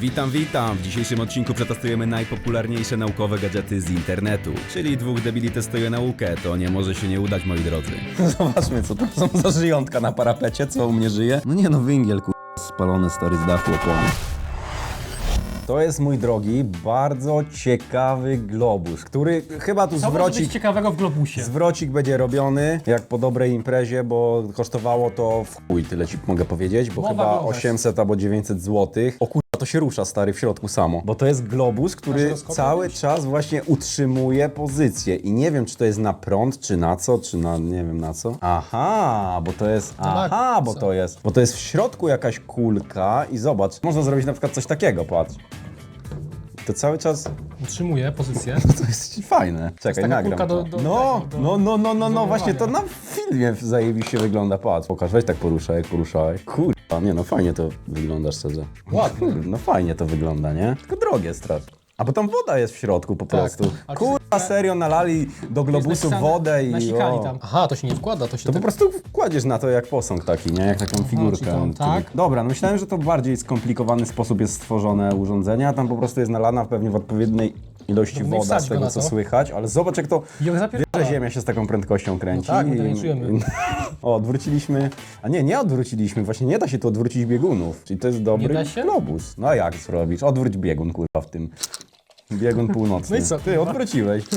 Witam, witam! W dzisiejszym odcinku przetestujemy najpopularniejsze naukowe gadżety z internetu. Czyli dwóch debili testuje naukę, to nie może się nie udać, moi drodzy. Zobaczmy, co tam są za żyjątka na parapecie, co u mnie żyje. No nie no, węgiel, ku... spalony stary z dachu opony. To jest, mój drogi, bardzo ciekawy globus, który chyba tu Co może być ciekawego w globusie? Zwrocik będzie robiony jak po dobrej imprezie, bo kosztowało to w chuj, tyle ci mogę powiedzieć, bo Mowa chyba globus. 800 albo 900 zł. O kurwa, to się rusza stary w środku samo, bo to jest globus, który cały czas właśnie utrzymuje pozycję i nie wiem, czy to jest na prąd, czy na co, czy na nie wiem na co. Aha, bo to jest, na aha, bo to jest, bo to jest w środku jakaś kulka i zobacz, można zrobić na przykład coś takiego, patrz. To cały czas Utrzymuje pozycję. to jest fajne. Czekaj, taka nagram kulka to. do- do no, tego, do no, no, no, no, no, właśnie to na filmie zajebiście wygląda. Patrz, pokaż, weź tak poruszaj, jak poruszałeś. Kurwa, nie no, fajnie to wygląda szczerze. Ładnie. No fajnie to wygląda, nie? Tylko drogie strasznie. A bo tam woda jest w środku po Tak. prostu. A czy- Kurwa, serio, nalali do globusu Napisane- wodę i... Nasikali o. tam. Aha, to się nie wkłada, to się To po tak... prostu kładziesz na to jak posąg taki, nie? Jak taką figurkę. czyli Czyli- tak? Dobra, no myślałem, że to w bardziej skomplikowany sposób jest stworzone urządzenie, a tam po prostu jest nalana pewnie w odpowiedniej ilości woda, z tego co słychać, ale zobacz jak to... Że Ziemia się z taką prędkością kręci. No tak, my to czujemy. O, odwróciliśmy... A nie, nie odwróciliśmy, właśnie nie da się tu odwrócić biegunów. Czyli to jest dobry globus. No a jak zrobić? Odwróć biegun, kurwa, w tym. Biegun północny. No i co, Ty, odwróciłeś.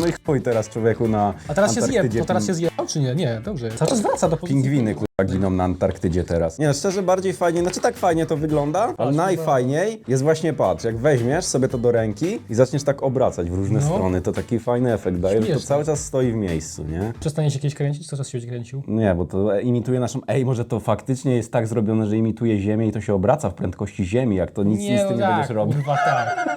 No i chuj teraz człowieku na A teraz się zje, Antarktydzie to teraz się zje, czy nie? Nie, dobrze. Cały czas wraca do pozycji. Pingwiny kurwa giną na Antarktydzie teraz. Nie, no, szczerze bardziej fajnie, znaczy tak fajnie to wygląda, ale najfajniej jest właśnie patrz, jak weźmiesz sobie to do ręki i zaczniesz tak obracać w różne No. strony, to taki fajny efekt daje, że to Śmieszne. cały czas stoi w miejscu, nie? Przestanie się kiedyś kręcić? Co czas się kręcił? Nie, bo to imituje naszą. Ej, może to faktycznie jest tak zrobione, że imituje Ziemię i to się obraca w prędkości Ziemi, jak to nic, nic z tym nie tak, będziesz robił. kurwa, tak.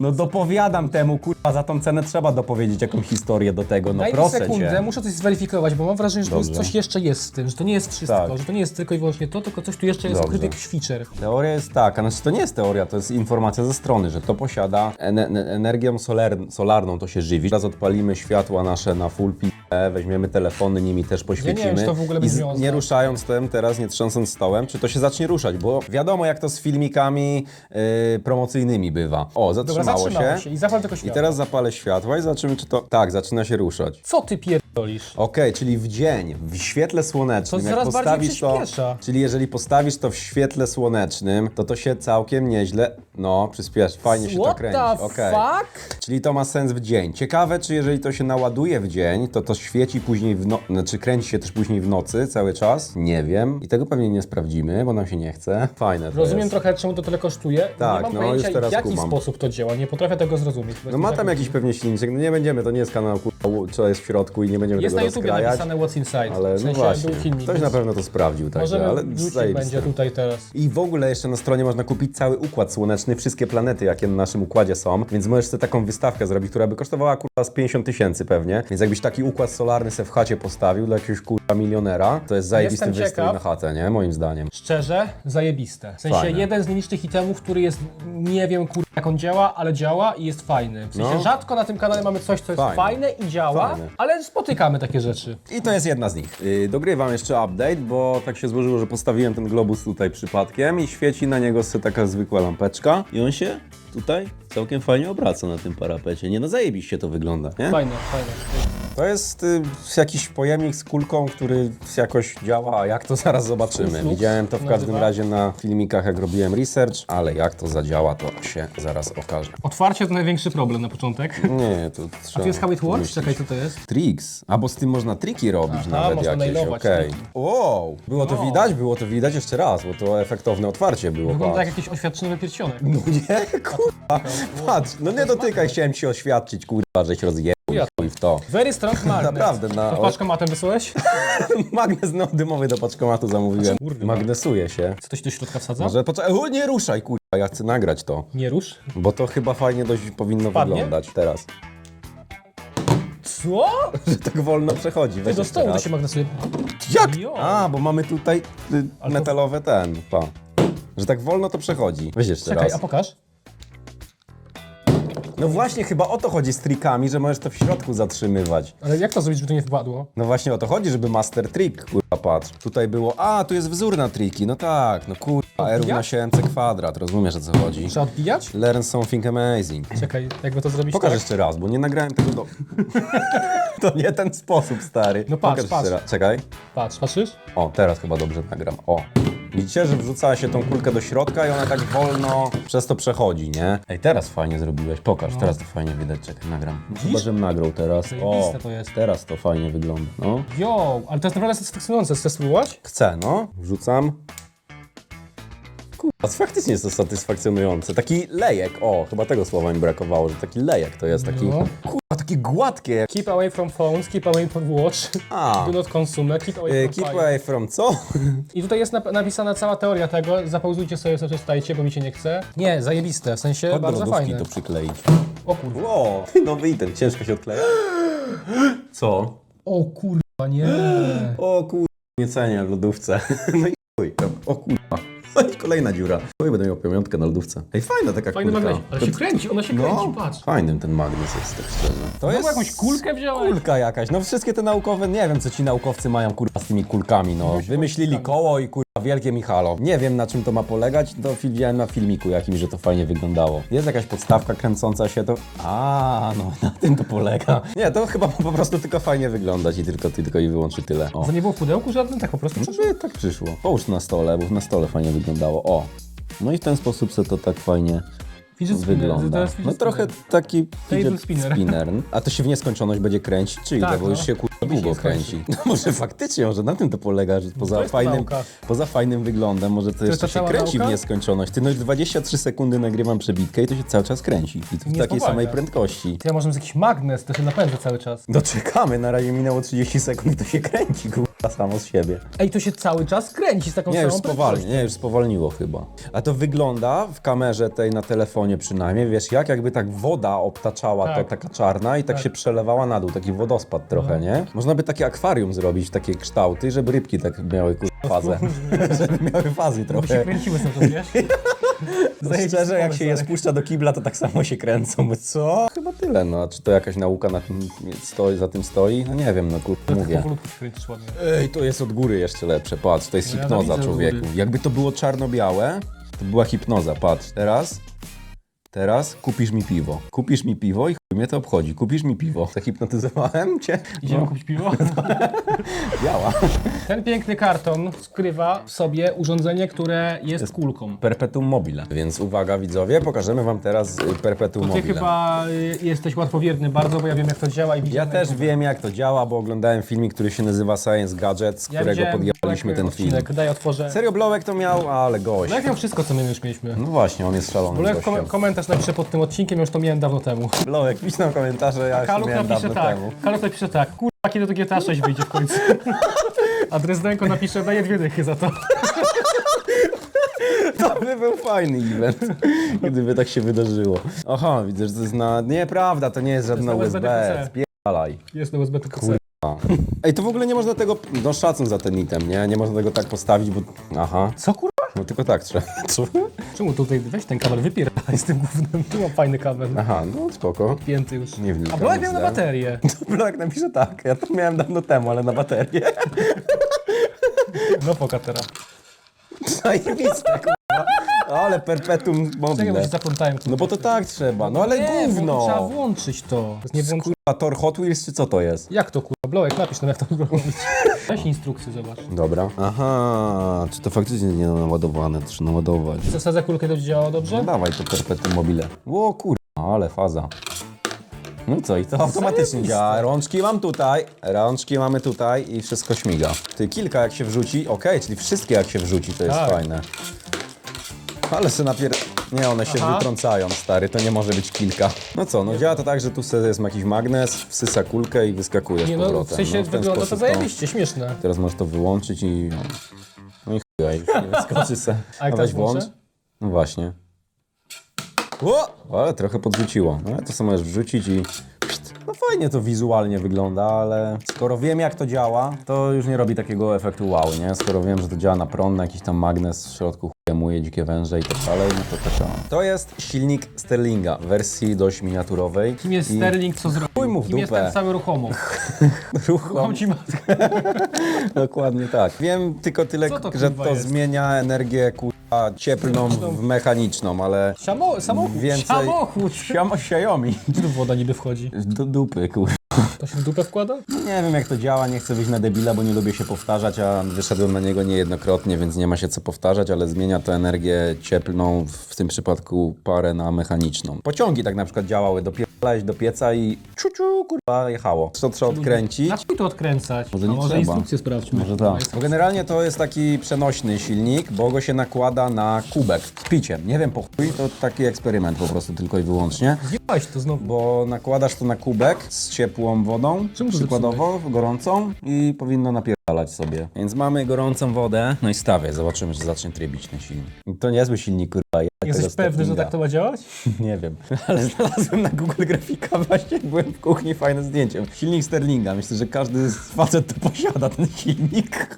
No dopowiadam temu, kurwa, za tą cenę trzeba dopowiedzieć jakąś historię do tego, no Daj mi proszę sekundę, cię. muszę coś zweryfikować, bo mam wrażenie, że tu jest Dobrze. coś jeszcze jest z tym, że to nie jest wszystko, Tak. że to nie jest tylko i wyłącznie to, tylko coś tu jeszcze jest Dobrze. ukryty jakiś feature. Teoria jest taka, znaczy to nie jest teoria, to jest informacja ze strony, że to posiada ene- energią solar, solarną, to się żywi. Teraz odpalimy światła nasze na full p***e, weźmiemy telefony, nimi też poświecimy. czy to w ogóle I będzie z, miało nie znaczenie. ruszając tym, teraz nie trząsąc stołem, czy to się zacznie ruszać, bo wiadomo jak to z filmikami yy, promocyjnymi bywa. O, Dobra, zatrzymało, się. się i zapal tylko I światło. teraz zapalę światła i zobaczymy, czy to... Tak, zaczyna się ruszać. Co ty pierdolisz? Okej, czyli w dzień, w świetle słonecznym, To jak coraz bardziej postawisz to, przyspiesza. czyli jeżeli postawisz to w świetle słonecznym, to to się całkiem nieźle, no, przyspiesz, fajnie się to What kręci. the Okej. fuck? Czyli to ma sens w dzień. Ciekawe, czy jeżeli to się naładuje w dzień, to to świeci później w nocy, znaczy kręci się też później w nocy cały czas? Nie wiem. I tego pewnie nie sprawdzimy, bo nam się nie chce. Fajne to Rozumiem jest. trochę, czemu to tyle kosztuje. Tak, nie mam no, pojęcia, już teraz w jaki kumam. sposób to działa. Nie potrafię tego zrozumieć. No ma tam jakiś pewnie silniczek, no nie będziemy, to nie jest kanał, kurwa, co jest w środku i nie będziemy Jest tego na YouTubie rozkrajać. napisane What's Inside. Ale w no sensie właśnie, był filmik. ktoś na więc pewno to sprawdził, także, Możemy, ale zajebiste. będzie tutaj teraz. I w ogóle jeszcze na stronie można kupić cały układ słoneczny, wszystkie planety, jakie na naszym układzie są, więc możesz sobie taką wystawkę zrobić, która by kosztowała kurwa z 50 tysięcy pewnie. Więc jakbyś taki układ solarny sobie w chacie postawił dla jakiegoś kurwa milionera, to jest zajebisty Jestem wystrój ciekaw. na chatę, nie? Moim zdaniem. Szczerze, zajebiste. W sensie Fajne. jeden z nielicznych itemów, który jest, nie wiem kur... jak on działa, ale działa i jest fajny. W sensie No. rzadko na tym kanale mamy coś, co jest Fajne. fajne, i działa, Fajne. ale spotykamy takie rzeczy. I to jest jedna z nich. Yy, dogrywam jeszcze update, bo tak się złożyło, że postawiłem ten globus tutaj przypadkiem i świeci na niego sobie taka zwykła lampeczka i on się tutaj całkiem fajnie obraca na tym parapecie. Nie no, zajebiście to wygląda, nie? Fajne, fajne. To jest y, jakiś pojemnik z kulką, który jakoś działa, a jak to zaraz zobaczymy. Widziałem to w każdym nazywa? razie na filmikach, jak robiłem research, ale jak to zadziała, to się zaraz okaże. Otwarcie to największy problem na początek. Nie, to A trzeba... tu jest How It Works? wymyślić. Czekaj, co to jest? Tricks. A bo z tym można triki robić Aha, nawet można jakieś, mailować okej. triki. Wow, było to Wow. widać? Było to widać jeszcze raz, bo to efektowne otwarcie było. Wygląda patrz. jak jakiś oświadczony wypiercionek. No nie, kurwa. Patrz, no nie dotykaj, chciałem ci oświadczyć, kurwa, żeś rozjebał Ja. chuj w to. Very strong magnet. Naprawdę, na- To paczkomatem wysłałeś? Magnes no, dymowy do paczkomatu zamówiłem. Kurwa. Magnesuje się. Co to się do środka wsadza? Może poczekaj, o, nie ruszaj, kurwa, ja chcę nagrać to. Nie rusz. Bo to chyba fajnie dość powinno Wpadnie? wyglądać teraz. Co? Że tak wolno przechodzi. Ty Weź do jeszcze stołu to raz. się magnesuje. Jak? Jo. A, bo mamy tutaj y, Ale to- metalowe ten, pa. Że tak wolno to przechodzi. Weź jeszcze Czekaj, raz. a pokaż. No właśnie, chyba o to chodzi z trikami, że możesz to w środku zatrzymywać. Ale jak to zrobić, żeby to nie wpadło? No właśnie o to chodzi, żeby master trick, kurwa, patrz. Tutaj było, a, tu jest wzór na triki, no tak, no kurwa, R równa się MC kwadrat, rozumiesz o co chodzi? Trzeba odbijać? Learn something amazing. Czekaj, jakby to zrobić Pokaż tak? jeszcze raz, bo nie nagrałem tego do... to nie ten sposób, stary. No patrz, Pokaż patrz. jeszcze raz. Czekaj. Patrz, patrzysz? O, teraz chyba dobrze nagram. O. Widzicie, że wrzuca się tą kulkę do środka i ona tak wolno przez to przechodzi, nie? Ej, teraz fajnie zrobiłeś. Pokaż, teraz to fajnie widać. Czekaj, nagram. Chyba, żebym nagrał teraz. O, Zajebiste to jest. teraz to fajnie wygląda. No. Jo, ale to jest naprawdę satysfakcjonujące. Chcesz spróbować? Chcę, no. Wrzucam. Kurwa, faktycznie jest to satysfakcjonujące. Taki lejek, o, chyba tego słowa mi brakowało, że taki lejek to jest, taki, No. kurwa, takie gładkie. Keep away from phones, keep away from watch, A, do not consume, keep away y, from keep fire. away from co? I tutaj jest nap- napisana cała teoria tego. Zapauzujcie sobie, co przeczytajcie, bo mi się nie chce. Nie, zajebiste, w sensie Pod bardzo lodówki fajne. to przykleić. O kurwa. Ło, nowy item, ciężko się odkleja. Co? O kurwa, nie. O kurwa, nie cenię w lodówce. No i chuj, o kurwa. No i kolejna dziura. Oj, będę miał pamiątkę na lodówce. Ej, fajna taka Fajny kulka. magnes. Ale się kręci, ona się No, kręci, patrz. fajnym ten magnes jest, tak szczerze. To Znowu jakąś kulkę wziąłeś? Kulka jakaś, no wszystkie te naukowe, nie wiem co ci naukowcy mają kurwa z tymi kulkami, no. Wymyślili koło i kurwa wielkie Michalo. Nie wiem na czym to ma polegać, to widziałem na filmiku jakimś, że to fajnie wyglądało. Jest jakaś podstawka kręcąca się, to... A, no na tym to polega. Nie, to chyba ma po prostu tylko fajnie wyglądać i tylko, tylko i wyłączy tyle. O. To nie było w pudełku żadnym, tak po prostu? Żeby tak przyszło. Połóż na stole, bo na stole fajnie wyglądało. O. No i w ten sposób se to tak fajnie Fidget wygląda. to jest fidget No trochę spinner. taki Table fidget spinner. spinner. A to się w nieskończoność będzie kręcić, czy ile? Tak, bo no. już się kurwa długo się skończyć. kręci. No może faktycznie, może na tym to polega, że poza, jest fajnym, nauka. poza fajnym wyglądem, może to, jeszcze ta się cała kręci w nauka? nieskończoność. Ty no już 23 sekundy nagrywam przebitkę i to się cały czas kręci. I to w Nie takiej samej prędkości. To ja może jakiś magnes, to się napędza cały czas. No czekamy, na razie minęło 30 sekund i to się kręci, kurwa, samo z siebie. Ej, to się cały czas kręci z taką Nie, już samą spowalni, prędkością. nie, już spowolniło chyba. A to wygląda w kamerze tej na telefonie przynajmniej, wiesz jak? Jakby tak woda obtaczała, Tak. to taka czarna i tak, się przelewała na dół, taki wodospad trochę, No. nie? Można by takie akwarium zrobić, takie kształty, żeby rybki tak miały kurwa, fazę. żeby miały fazy By się trochę. kręciły cały czas, wiesz? No szczerze, jak się je spuszcza do kibla, to tak samo się kręcą. Co? Chyba tyle, no. A czy to jakaś nauka na tym stoi, za tym stoi? No nie wiem, no kurwa, mówię. Powolutku się kręcisz ładnie. Ej, to jest od góry jeszcze lepsze, patrz, to jest No ja hipnoza widzę od człowieku. góry. Jakby to było czarno-białe, to była hipnoza, patrz. Teraz, teraz kupisz mi piwo. Kupisz mi piwo i mnie to obchodzi. Kupisz mi piwo. Zahipnotyzowałem cię? Idziemy No, kupić piwo? działa. Ten piękny karton skrywa w sobie urządzenie, które jest kulką. Perpetuum mobile. Więc uwaga widzowie, pokażemy wam teraz y, perpetuum Ty mobile. chyba y, jesteś łatwowierny bardzo, bo ja wiem jak to działa i Ja też wiem jak to działa, bo oglądałem filmik, który się nazywa Science Gadget, z którego podjęliśmy ten film. odcinek. Daj otworzę. Serio Blowek to miał, ale gość. No jak miał wszystko, co my już mieliśmy. No właśnie, on jest szalony gościem. kom komentarz napisze pod tym odcinkiem, już to miałem dawno temu. Blowek, pisz nam komentarze, ja już Kaluk miałem napisze dawno tak. temu. Kaluk napisze tak. Kurwa, kiedy to GTA 6 wyjdzie w końcu. A Drezdenko napisze, daje dwie dychy za to. To by był fajny event, gdyby tak się wydarzyło. Aha, widzę, że to jest na... Nieprawda, to nie jest żadna na USB, USB-C. spierdalaj. Jest na USB tylko C. Ej, to w ogóle nie można tego... No szacun za ten item, nie? Nie można tego tak postawić, bo... Aha. Co kurwa? No tylko tak trzeba. Co? Czemu tutaj weź ten kabel, wypierdalaj z tym gównem. Tu mam fajny kabel. Aha, no spoko. Pięty już. Nie wnikam A nic, miał na baterię. Blowek napisze tak, ja to miałem dawno temu, ale na baterię. No poka teraz. Zajebiste. Ale perpetuum Czekaj, bo mobile. się zaplątałem. No bo to tak trzeba, no ale nie, gówno. Bo trzeba włączyć to. To jest nie włącz... Kurwa, Tor Hot Wheels czy co to jest? Jak to kurwa? Blowek, napisz nam jak to robić. Weź instrukcję, zobacz. Dobra. Aha, czy to faktycznie nie naładowane, trzeba naładować. Zasadzę kulkę, to działa dobrze? No dawaj to perpetuum mobile. O kurwa, ale faza. No i co, i to automatycznie działa. Rączki mam tutaj, rączki mamy tutaj i wszystko śmiga. Ty, kilka jak się wrzuci, okej, czyli wszystkie jak się wrzuci, to jest Tak. fajne. Ale se napier... Nie, one się Aha. wytrącają, stary, to nie może być kilka. No co, no działa to tak, że tu se jest jakiś magnes, wsysa kulkę i wyskakuje z Nie no, powrotem. w sensie no, w ten wygląda to sposób zajebiście, śmieszne. Teraz możesz to wyłączyć i... No, no i chuja, wyskoczy se. A jak teraz włącz. włączę? No właśnie. O! Ale trochę podrzuciło. No ale to samo możesz wrzucić i... No fajnie to wizualnie wygląda, ale skoro wiem jak to działa, to już nie robi takiego efektu wow, nie? Skoro wiem, że to działa na prąd, na jakiś tam magnes w środku chujemuje dzikie węże i tak dalej, no to też To jest silnik Sterlinga w wersji dość miniaturowej. Kim jest I Sterling, co zrobił? Chuj mu w Kim jest dupę. ten cały ruchomo? ruchom Ruchom ci matkę. Dokładnie tak. Wiem tylko tyle, Co to, że kurwa, to jest? zmienia energię kur... kurwa cieplną w mechaniczną, ale samochód, więcej... samochód. Siamo, Xiaomi. Woda niby wchodzi? Do dupy, kurwa. To się w dupę wkłada? Nie wiem jak to działa, nie chcę wyjść na debila, bo nie lubię się powtarzać, a wyszedłem na niego niejednokrotnie, więc nie ma się co powtarzać, ale zmienia to energię cieplną, w tym przypadku parę na mechaniczną. Pociągi tak na przykład działały, dopierdalałeś do pieca i ciu kurwa jechało. Co trzeba odkręcić? Chuj to odkręcać? Może nie może trzeba. instrukcję sprawdźmy. Może tak. Bo generalnie to jest taki przenośny silnik, bo go się nakłada na kubek z piciem. Nie wiem po chuj, to taki eksperyment po prostu tylko i wyłącznie. Zjebałeś to znowu. Bo nakładasz to na kubek z ciepłą wodą, Czemu przykładowo gorącą i powinno napierdalać sobie. Więc mamy gorącą wodę, no i stawię, zobaczymy, czy zacznie trybić ten silnik. To niezły silnik, kurwa. ja Jesteś tego pewny, że Steplinga. tak to ma działać? Nie wiem, ale znalazłem na Google grafika właśnie, jak byłem w kuchni, fajne zdjęcie. Silnik Sterlinga, myślę, że każdy facet to posiada ten silnik.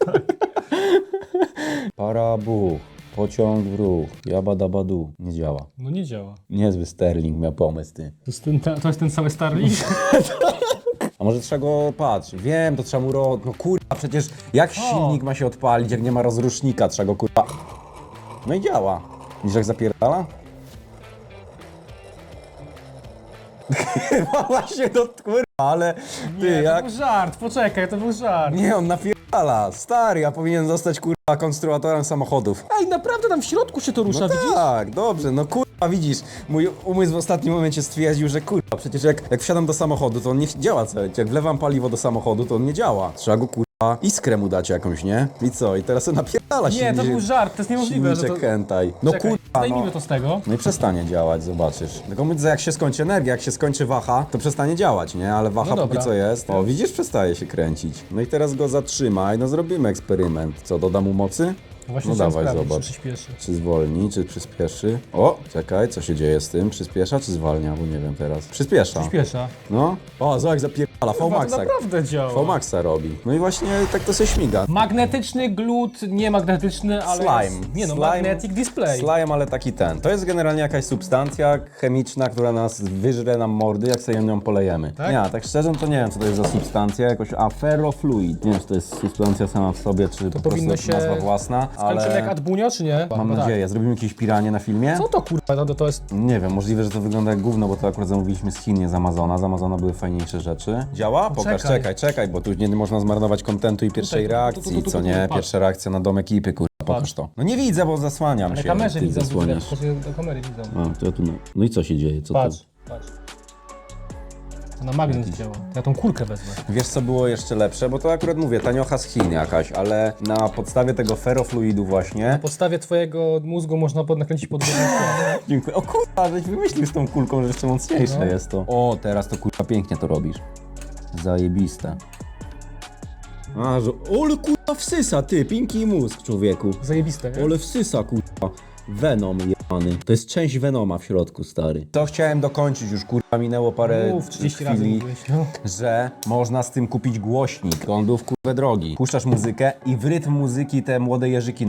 Parabu, pociąg w ruch, jabadabadu. Nie działa. No nie działa. Niezły Sterling miał pomysł, ty. To jest ten, to jest ten cały Starlink? A może trzeba go, patrz, wiem, to trzeba mu ro... No kurwa, przecież jak silnik ma się odpalić, jak nie ma rozrusznika, trzeba go kurwa... No i działa. Widzisz jak zapierdala? Chyba właśnie to kurwa, ale ty to jak... był żart, poczekaj, to był żart. Nie, on napierdala, stary, a powinien zostać kurwa konstruatorem samochodów. Ej, naprawdę tam w środku się to rusza, No widzisz? tak, dobrze, no kurwa, widzisz, mój umysł w ostatnim momencie stwierdził, że kurwa, przecież jak, jak wsiadam do samochodu, to on nie działa cały, jak wlewam paliwo do samochodu, to on nie działa. Trzeba go kurwa, iskrę mu dać jakąś, nie? I co, i teraz on napierdala Nie, to był żart, to jest niemożliwe, że to... hentai. No Czekaj, kurwa, no. to z tego. No i przestanie działać, zobaczysz. Tylko mówię, że jak się skończy energia, jak się skończy waha, to przestanie działać, nie? Ale waha No dobra. póki co jest. O, widzisz, przestaje się kręcić. No i teraz go zatrzymaj, no zrobimy eksperyment. Co, dodam mu mocy? Właśnie no dawaj, sprawdzić, zobacz. czy przyspieszy. Czy zwolni, czy przyspieszy? O, czekaj, co się dzieje z tym? Przyspiesza, czy zwalnia? Bo nie wiem teraz. Przyspiesza. Przyspiesza. No. O, zobacz, zapierdala, Kurwa, to V-Maxa. naprawdę działa. V-Maxa robi. No i właśnie tak to się śmiga. Magnetyczny glut, nie magnetyczny, ale Slime. Jest, nie no, Slime. magnetic display. Slime, ale taki ten. To jest generalnie jakaś substancja chemiczna, która nas wyżre nam mordy, jak sobie nią polejemy. Tak? Nie, tak szczerze to nie wiem, co to jest za substancja, jakoś aferofluid. Nie wiem, czy to jest substancja sama w sobie, czy to po prostu powinno się- nazwa własna, Skończymy ale jak Adbunio, czy nie? mam Chyba nadzieję. Zrobimy jakieś piranie na filmie? Tak. Co to kurwa, no to, to jest... Nie wiem, możliwe, że to wygląda jak gówno, bo to akurat zamówiliśmy z Chin, nie z Amazona. Z Amazona były fajniejsze rzeczy. Działa? Pokaż, Czekaj. czekaj, czekaj, bo tu nie można zmarnować kontentu i pierwszej Tutaj, tu, tu, reakcji, tu, tu, tu, co tu, nie? patrz. Pierwsza reakcja na dom ekipy, kurwa, pokaż to. No nie widzę, bo zasłaniam się. kamerze ty widzą, zasłaniasz. do kamery widzą. A, to ja tu... No i co się dzieje? Co Patrz, patrz. Na magnes działa. Ja tą kurkę wezmę. Wiesz, co było jeszcze lepsze? Bo to akurat mówię, taniocha z Chin jakaś, ale na podstawie tego ferofluidu właśnie... Na podstawie twojego mózgu można pod- nakręcić podwójny skład. Dziękuję. O kurwa, żeś wymyślił z tą kulką, że jeszcze mocniejsze No. jest to. O, teraz to kurwa pięknie to robisz. Zajebiste. A, że... Ole kurwa wsysa, ty, pinki mózg, człowieku. Zajebiste, nie? Ole wsysa, kurwa. Venom jebany. To jest część Venoma w środku, stary. To chciałem dokończyć już, kurwa, minęło parę Mów 30 razy chwili, mówiłeś, no. że można z tym kupić głośnik. On był w kurwę drogi. Puszczasz muzykę i w rytm muzyki te młode jeżyki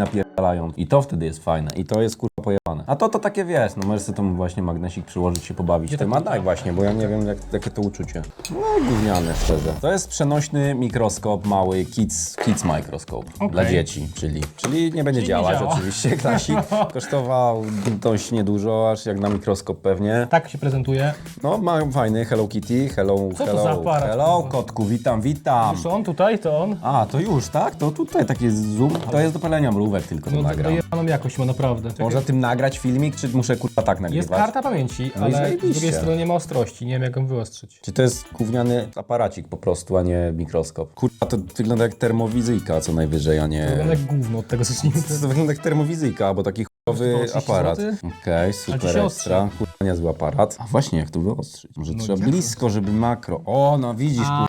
I to wtedy jest fajne. I to jest kurwa pojebane. A to to takie wiesz, no możesz sobie tam właśnie magnesik przyłożyć się pobawić tym. A daj właśnie, bo ja nie wiem jak, jakie to uczucie. No gówniane szczerze. To jest przenośny mikroskop mały, kids, kids microscope dla dzieci, czyli, czyli nie będzie Czyli nie działać działa. oczywiście. Klasik kosztował dość niedużo, aż jak na mikroskop pewnie. Tak się prezentuje. No, ma fajny Hello Kitty, hello, to hello, za aparat, hello, kurwa? kotku, witam, witam. Już on tutaj, to on. A, to już, tak? To tutaj taki zoom, to jest do palenia mrówek tylko to No nagram. dojebaną jakość ma naprawdę. Można tym nagrać filmik, czy muszę kurwa tak nagrywać? Jest karta pamięci, No i ale z zajebiście. drugiej strony nie ma ostrości. Nie wiem jak ją wyostrzyć. Czy to jest gówniany aparacik po prostu, a nie mikroskop? Kurwa, to wygląda jak termowizyjka co najwyżej, a nie... Wygląda jak gówno, od tego zacznijmy. To wygląda jak termowizyjka, bo taki chujowy Kosztowało 30 aparat. zł? Okej, Ale super ekstra. Kurwa, niezły aparat. A właśnie, jak to wyostrzyć? Może trzeba jak to? blisko, żeby makro. O, no widzisz, kurwa.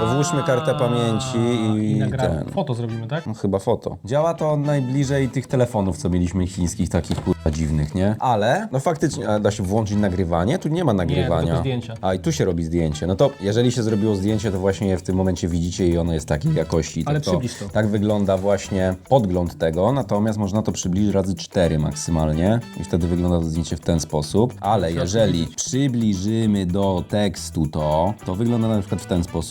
To włóżmy kartę pamięci i, I ten. Foto zrobimy, tak? No chyba foto. Działa to najbliżej tych telefonów, co mieliśmy chińskich, takich kurwa dziwnych, nie? Ale, no faktycznie, a da się włączyć nagrywanie? Tu nie ma nagrywania. tylko zdjęcia. A i tu się robi zdjęcie. No to jeżeli się zrobiło zdjęcie, to właśnie je w tym momencie widzicie i ono jest takiej jakości. Ale to, przybliż to. Tak wygląda właśnie podgląd tego, natomiast można to przybliżyć razy 4 maksymalnie i wtedy wygląda to zdjęcie w ten sposób. Ale jeżeli przybliżymy do tekstu to, to wygląda na przykład w ten sposób.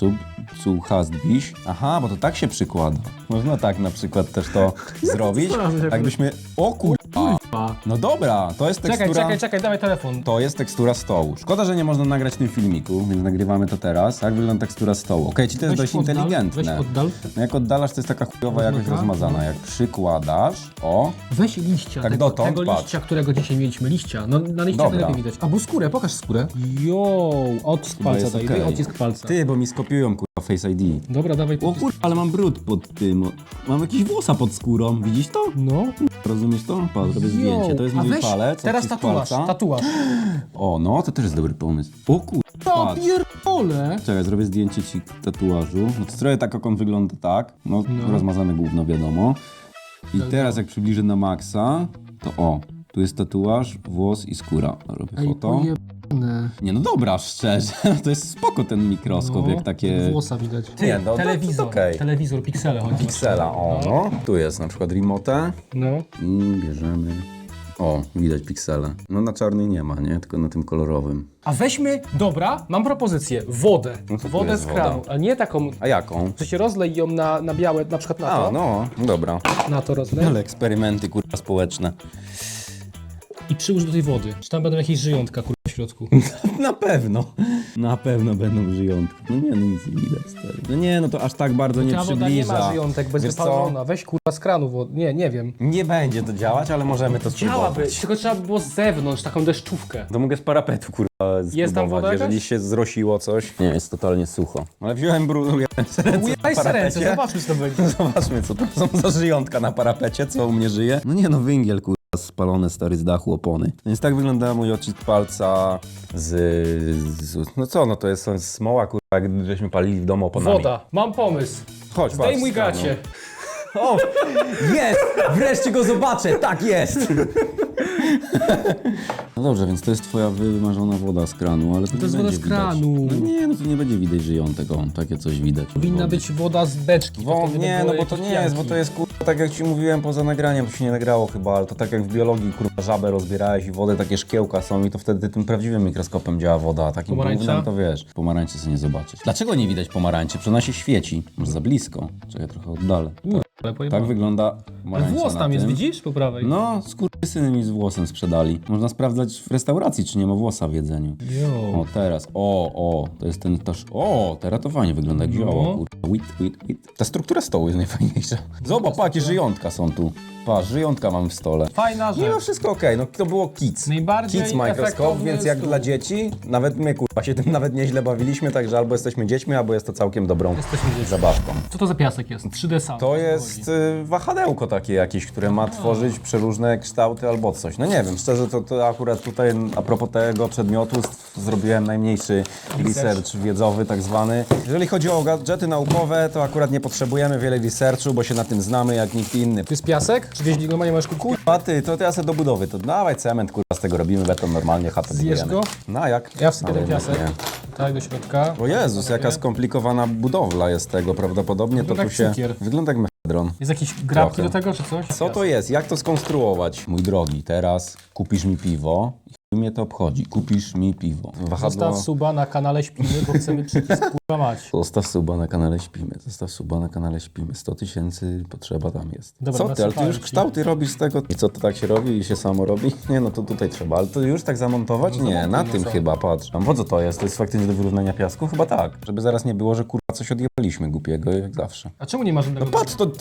Zu hast dich. Aha, bo to tak się przykłada. Można tak na przykład też to zrobić. Jakbyśmy... O kur... Kurwa. No dobra, to jest tekstura... Czekaj, czekaj, czekaj, dawaj telefon. To jest tekstura stołu. Szkoda, że nie można nagrać w tym filmiku, więc nagrywamy to teraz. Jak wygląda tekstura stołu? Okej, ci to jest Weź dość oddal, inteligentne. weź oddal. No jak oddalasz, to jest taka chujowa jakość Dobra. rozmazana. Jak przykładasz, o, Weź liścia, Tak tego, dotąd, tego patrz. liścia, którego dzisiaj mieliśmy, liścia. No na liście Dobra. najlepiej widać. Albo skórę, pokaż skórę. Jo, odcisk palca jest daj, okej. daj odcisk palca. ty, bo mi skopiują kurwa Face ID. Dobra, dawaj O kurwa, ale mam brud pod tym. Mam jakiś włosa pod skórą, widzisz to? No. Rozumiesz to? Patrz, Jo, zdjęcie. To jest a mój weź palec, teraz odcisk tatuaż, palca. tatuaż. O, no, to też jest dobry pomysł. O kurwa, To patrz. pierdolę. Czekaj, zrobię zdjęcie ci tatuażu. No to trochę tak jak on wygląda tak. No, No. rozmazane gówno, wiadomo. I teraz jak przybliżę na maksa, to o, tu jest tatuaż, włos i skóra. Robię Ej, foto. pojebane. Nie no dobra, szczerze, to jest spoko ten mikroskop, No, jak takie... Włosa widać. Nie, no, to- to telewizor, okej. telewizor, piksele chodzi. Piksela, o no. Tu jest na przykład remote No. i bierzemy... O, widać piksele. No na czarnej nie ma, nie? Tylko na tym kolorowym. A weźmy, dobra, mam propozycję, wodę. No tu wodę jest z woda? kranu, a nie taką, A jaką? że się rozlej ją na, na białe, na przykład na A, to. no, dobra. Na to rozlej. Ale eksperymenty, kurwa, społeczne. I przyłóż do tej wody. Czy tam będą jakieś żyjątka, kurwa, w środku? Na pewno. Na pewno będą żyjątki. No nie, no nic nie widać, stary. No nie, no to aż tak bardzo nie Ta woda nie przybliża. ma żyjątek, bez Wiesz co? wypalona. Weź kurwa z kranu. Nie, nie wiem. Nie będzie to działać, ale możemy to spróbować. Działaby, tylko trzeba by było z zewnątrz, taką deszczówkę. To mogę z parapetu, kurwa, spróbować, Jest tam woda jakaś? jeżeli się zrosiło coś. Nie, jest totalnie sucho. Ale wziąłem brudu, na se ręce, zobaczmy co to będzie. Zobaczmy, co to są za żyjątka na parapecie, co u mnie żyje. No nie no, węgiel, kurwa, spalone stary z dachu opony. Więc tak wygląda mój odcisk palca z, z... No co, no to jest smoła, kurwa, jak żeśmy palili w domu oponami. Woda. Mam pomysł. Chodź, Zdejmuj patrz, gacie. O, jest! Wreszcie go zobaczę, tak jest! No dobrze, więc to jest twoja wymarzona woda z kranu, ale to, nie jest woda będzie z kranu. Widać. No nie, no to nie będzie widać żyjątek, o, takie coś widać. Powinna być woda z beczki. to wtedy nie, no bo to nie jest, bo to jest kurwa, tak jak ci mówiłem poza nagraniem, to się nie nagrało chyba, ale to tak jak w biologii, kurwa, żabę rozbierałeś i wodę, takie szkiełka są i to wtedy tym prawdziwym mikroskopem działa woda, a takim Pomarańcza? to wiesz, pomarańczy sobie nie zobaczysz. Dlaczego nie widać pomarańczy? Przecież ona się świeci, może za blisko, czekaj, trochę oddalę. U, ale Tak pojebane. wygląda Ale pomarańcza włos na tam jest, tym. widzisz? Po prawej. No, skurwysyny mi z włosem sprzedali. Można sprawdzać w restauracji, czy nie ma włosa w jedzeniu. Jo. O, teraz. O, o, to jest ten też. O, teraz to fajnie wygląda jak No. zioło. Wit, wit, wit. Ta struktura stołu jest najfajniejsza. Zobacz, pa, jakie żyjątka są tu. Patrz, żyjątka mam w stole. Fajna no, rzecz. wszystko okej, no to było kids. Najbardziej Kids Microskop, efektowny więc jak stół. dla dzieci, nawet my kurwa się tym nawet nieźle bawiliśmy, także albo jesteśmy dziećmi, albo jest to całkiem dobrą Jesteśmy dziećmi. zabawką. Co to za piasek jest? 3D sound. To jest y, wahadełko takie jakieś, które ma tworzyć przeróżne kształty albo coś. No nie wiem, szczerze to, to akurat tutaj a propos tego przedmiotu s- zrobiłem najmniejszy research wiedzowy tak zwany. Jeżeli chodzi o gadżety naukowe, to akurat nie potrzebujemy wiele researchu, bo się na tym znamy jak nikt inny. To jest piasek? Czy wieźli go, nie masz kuku? Kurwa ty, to ja sobie do budowy, to dawaj cement, kurwa z tego robimy, beton normalnie, chatę Zjesz budujemy. go? No a jak? Ja wsypię ten piasek. nie. Tak, do środka. O Jezus, jaka skomplikowana budowla jest tego, prawdopodobnie to Wygląda tu jak się... cukier. Wygląda jak mefedron. Jest jakieś grabki Trochę. do tego, czy coś? Co to jest? Jak to skonstruować? Mój drogi, teraz kupisz mi piwo i mnie to obchodzi. Kupisz mi piwo. Wahadło... Zostaw suba na kanale Śpimy, bo chcemy przycisk kurwa mać. Zostaw suba na kanale Śpimy. Zostaw suba na kanale Śpimy. 100 tysięcy potrzeba tam jest. Dobra, co ty? Ale ty już kształty robisz z tego? I co to tak się robi i się samo robi? Nie, no to tutaj trzeba. Ale to już tak zamontować? Nie, zamontuj, na no tym chyba, patrz. A po co to jest? To jest faktycznie do wyrównania piasku? Chyba tak. Żeby zaraz nie było, że coś odjebaliśmy głupiego, jak zawsze. A czemu nie ma żadnego... No patrz, to...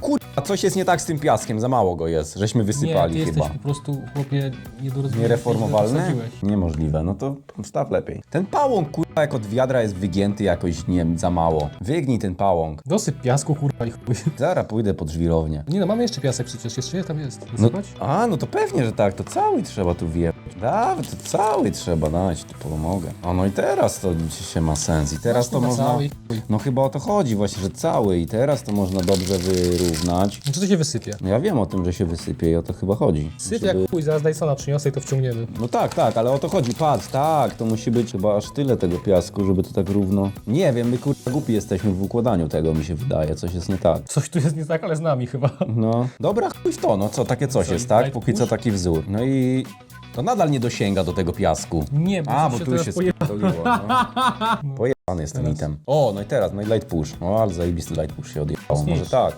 Kurwa, coś jest nie tak z tym piaskiem, za mało go jest, żeśmy nie, wysypali ty chyba. jesteś po prostu, chłopie, niedorozumiony. Niereformowalny? Niemożliwe, no to staw lepiej. Ten pałąk, kurwa, jak od wiadra jest wygięty jakoś, nie wiem, za mało. Wygnij ten pałąk. Dosyp piasku, kurwa i chuj. Zaraz pójdę pod żwirownię. Nie no, mamy jeszcze piasek przecież, jeszcze je tam jest. No, Wysypać? a, no to pewnie, że tak, to cały trzeba tu wjebać. Dawaj, to cały trzeba dać, tu pomogę. O, no i teraz to się ma sens. I teraz to Kurwa, można... cały No chyba o to chodzi właśnie, że cały i teraz to można dobrze wyrównać. No, Czy to się wysypie? No ja wiem o tym, że się wysypie i o to chyba chodzi. Syp Żeby- jak chuj, zaraz Dysona przyniosę i to wciągniemy. No tak, tak, ale o to chodzi. Patrz, tak, to musi być chyba aż tyle tego piasku, żeby to tak równo. Nie wiem, my kurwa głupi jesteśmy w układaniu tego, mi się wydaje. Coś jest nie tak. Coś tu jest nie tak, ale z nami chyba. No, dobra, chuj w to, no co, takie coś Co, jest, tak? Póki co taki wzór. No i to nadal nie dosięga do tego piasku. Nie, bo A, bo się tu się poje- spierdoliło. No. Pojebany jest ten item. O, no i teraz, no i light push. O, ale zajebisty light push się odjechało. Może tak.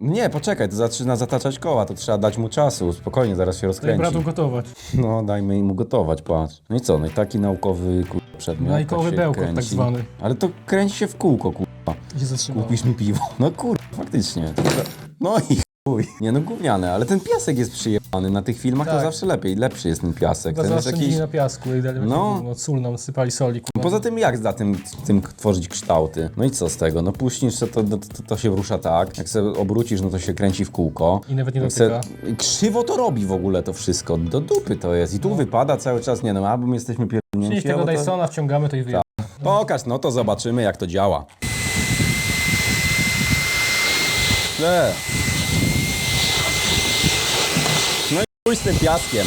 Nie, poczekaj, to zaczyna zataczać koła, to trzeba dać mu czasu, spokojnie, zaraz się Daj rozkręci. bratu gotować. No, dajmy mu gotować, patrz. No i co, no i taki naukowy kur... przedmiot. Naukowy tak się bełkot kręci. tak zwany. Ale to kręci się w kółko, kurwa. I się. Kupisz mi piwo. No kur... faktycznie. No i Nie no, gówniane, ale ten piasek jest przyjemny. Na tych filmach to Tak. zawsze lepiej, lepszy jest ten piasek. Chyba Ten jest zaoszczędzili jakiś... na piasku i dali No. no. sól nam sypali soli. kurwa. Poza tym jak za tym, tym tworzyć kształty? No i co z tego? No puścisz, to, to, to, to się rusza tak. Jak sobie obrócisz, no to się kręci w kółko. I nawet nie Jak se-. Krzywo to robi w ogóle to wszystko. Do dupy to jest. I tu wypada cały czas, nie no, albo my jesteśmy Przynieś pierdolnięci, tego albo to... Dysona, wciągamy to i wyjdzie. Pokaż, no to zobaczymy jak to działa. Le. No i